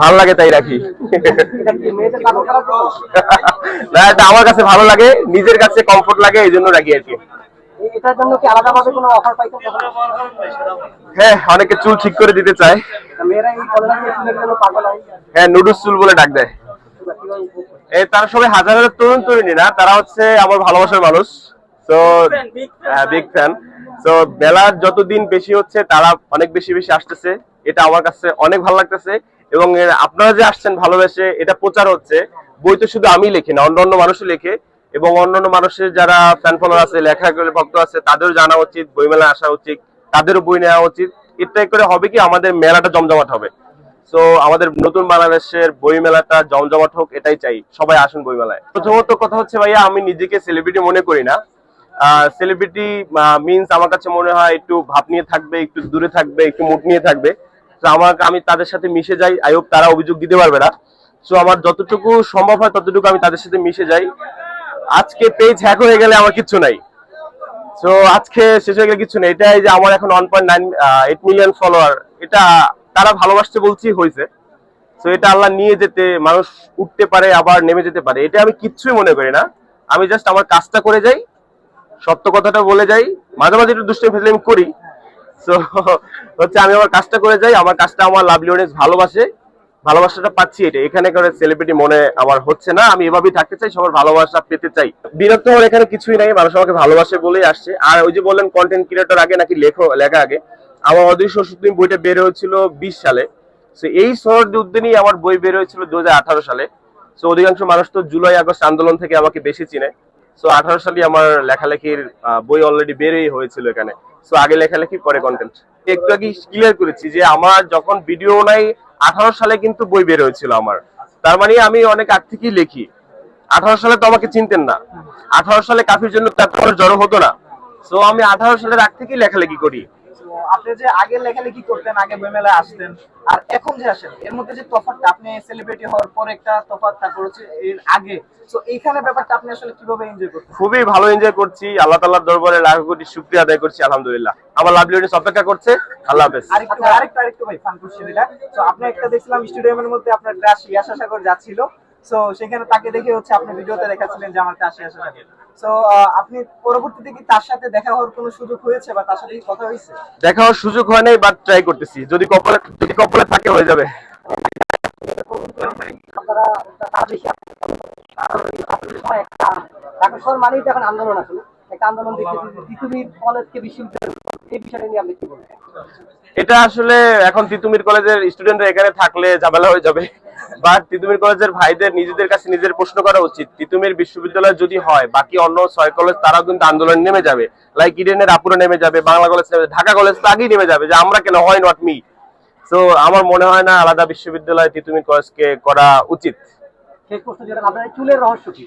ভালো লাগে তাই রাখি? না এটা আমার কাছে ভালো লাগে নিজের কাছে কমফোর্ট লাগে এই জন্য রাখি আর কি? হ্যাঁ অনেকে চুল ঠিক করে দিতে চায়। হয়। হ্যাঁ নুডলস চুল বলে ডাক দেয়? এই তারা সবাই হাজার হাজার তরুণ তরুণী না তারা হচ্ছে আমার ভালোবাসার মানুষ। তো বিগ ফ্যান তো বেলা যতদিন বেশি হচ্ছে তারা অনেক বেশি বেশি আসতেছে। এটা আমার কাছে অনেক ভালো লাগতেছে। এবং আপনারা যে আসছেন ভালোবেসে এটা প্রচার হচ্ছে, বই তো শুধু আমি লিখি না অন্য অন্য লেখে এবং অন্যান্য মানুষের যারা ফ্যান ফলোয়ার আছে লেখা ভক্ত আছে, তাদেরও জানা উচিত বইমেলা আসা উচিত, তাদেরও বই নেওয়া উচিত। এটাই করে হবে কি, আমাদের মেলাটা জমজমাট হবে। তো আমাদের নতুন বাংলাদেশের বই মেলাটা জমজমাট হোক, এটাই চাই, সবাই আসুন বই মেলায় প্রথমত কথা হচ্ছে ভাইয়া, আমি নিজেকে সেলিব্রিটি মনে করি না। সেলিব্রিটি মিন্স আমার কাছে মনে হয় একটু ভাব নিয়ে থাকবে, একটু দূরে থাকবে, একটু মুখ নিয়ে থাকবে। তো আমাকে, আমি তাদের সাথে মিশে যাই। আই হোপ তারা অভিযোগ দিতে পারবে না। সো আমার যতটুকু সম্ভব হয় ততটুকু আমি তাদের সাথে মিশে যাই। আজকে পেজ হ্যাক হয়ে গেলে আমার কিচ্ছু নাই। সো আজকে শেষ হয়ে গেলে কিছু নেই। এটাই যে আমার এখন one point nine eight million follower এটা তারা ভালোবাসতে বলছি হয়েছে। তো এটা আল্লাহ নিয়ে যেতে, মানুষ উঠতে পারে, আবার নেমে যেতে পারে। এটা আমি কিচ্ছুই মনে করি না। আমি জাস্ট আমার কাজটা করে যাই, সত্য কথাটা বলে যাই। মাঝে মাঝে একটু দুষ্টামি ফেসলামি করি। তো হচ্ছে আমি আমার কাজটা করে যাই, আমার কাজটা আমার লাভলি ভালোবাসে। ভালোবাসাটা পাচ্ছি এটা। এখানে করে সেলিব্রিটি মনে আমার হচ্ছে না। আমি এভাবেই থাকতে চাই, সবার ভালোবাসা পেতে চাই। বিরক্ত হওয়ার এখানে কিছুই নাই, মানুষ আমাকে ভালোবাসে বলেই আসছে। আর ওই যে বললেন কন্টেন্ট ক্রিয়েটর আগে নাকি লেখো, লেখা আগে। আমার অদৃশ্য সত্যি বইটা বের হয়েছিল বিশ সালে। তো এই শহর উদ্দিনই আমার বই বের হয়েছিল দু হাজার আঠারো সালে। তো অধিকাংশ মানুষ তো জুলাই, আগস্ট আন্দোলন থেকে আমাকে বেশি চিনে। সো আঠারো সালে আমার লেখালেখির বই অলরেডি বেরই হয়েছিল এখানে। সো আগে লেখালেখি, পরে কন্টেন্ট একটু আগে ক্লিয়ার করেছি যে আমার যখন ভিডিও নাই, আঠারো সালে কিন্তু বই বের হয়েছিল আমার। তার মানে আমি অনেক আগ থেকেই লেখি। আঠারো সালে তো আমাকে চিনতেন না। আঠারো সালে কাফির জন্য তারপর জড়ো হতো না। সো আমি আঠারো সালের আগ থেকেই লেখালেখি করি। আপনি যে আগে লেখালেখি করতেন আগে বইমেলায় আসতেন আর এখন যে আসেন এর মধ্যে যে তফাৎটা আপনি সেলিব্রিটি হওয়ার পর একটা তফাৎ তারপর হচ্ছে এর আগে। তো এইখানে ব্যাপারটা আপনি আসলে কীভাবে এনজয় করতেন? খুবই ভালো এনজয় করছি। আল্লাহ তাল্লাহর দরবারে লাখ কোটি শুক্রিয়া আদায় করছি আলহামদুলিল্লাহ। আমার লাভলি অডিয়েন্স অপেক্ষা করছে। আল্লাহ হাফেজ। আরেকটু আরেকটু আরেকটু ভাই ফান কোশ্চেন এটা তো আপনি একটা দেখছিলাম স্টেডিয়ামের মধ্যে আপনার ক্রাশ ইয়াশা সাগর যাচ্ছিল। সো সেখানে তাকে দেখে হচ্ছে আপনি ভিডিওতে দেখাচ্ছিলেন যে আমার ইয়াশা সাগর সো আপনি পরবর্তীতে কি তার সাথে দেখা হওয়ার কোনো সুযোগ হয়েছে বা তার সাথে কি কথা হয়েছে? দেখা হওয়ার সুযোগ হয় নাই বাট ট্রাই করতেছি। যদি কপালে যদি কপালে থাকে হয়ে যাবে। আপনারা তার বেশি একটা ঢাকা মানেই তো এখন আন্দোলন আসলে। একটা আন্দোলন দেখতেছি যে তিতুমির কলেজকে বিশ্ববিদ্যালয় এই বিষয়টা নিয়ে আপনি কি বলবেন? এটা আসলে এখন তিতুমির কলেজের স্টুডেন্টরা এখানে থাকলে ঝামেলা হয়ে যাবে। বাট তিতুমির কলেজের ভাইদের নিজেদের কাছে নিজের প্রশ্ন করা উচিত। তিতুমির বিশ্ববিদ্যালয় যদি হয়, বাকি অন্য ছয় কলেজ তারাও কিন্তু আন্দোলন নেমে যাবে। লাইক ইডেনের আপুরে নেমে যাবে, বাংলা কলেজ নেমে ঢাকা কলেজ তো আগেই নেমে যাবে যে আমরা কেন হয় নট মি তো আমার মনে হয় না আলাদা বিশ্ববিদ্যালয় তিতুমির কলেজকে করা উচিত। শেষ প্রশ্ন যেটা, আপনার চুলের রহস্য কি?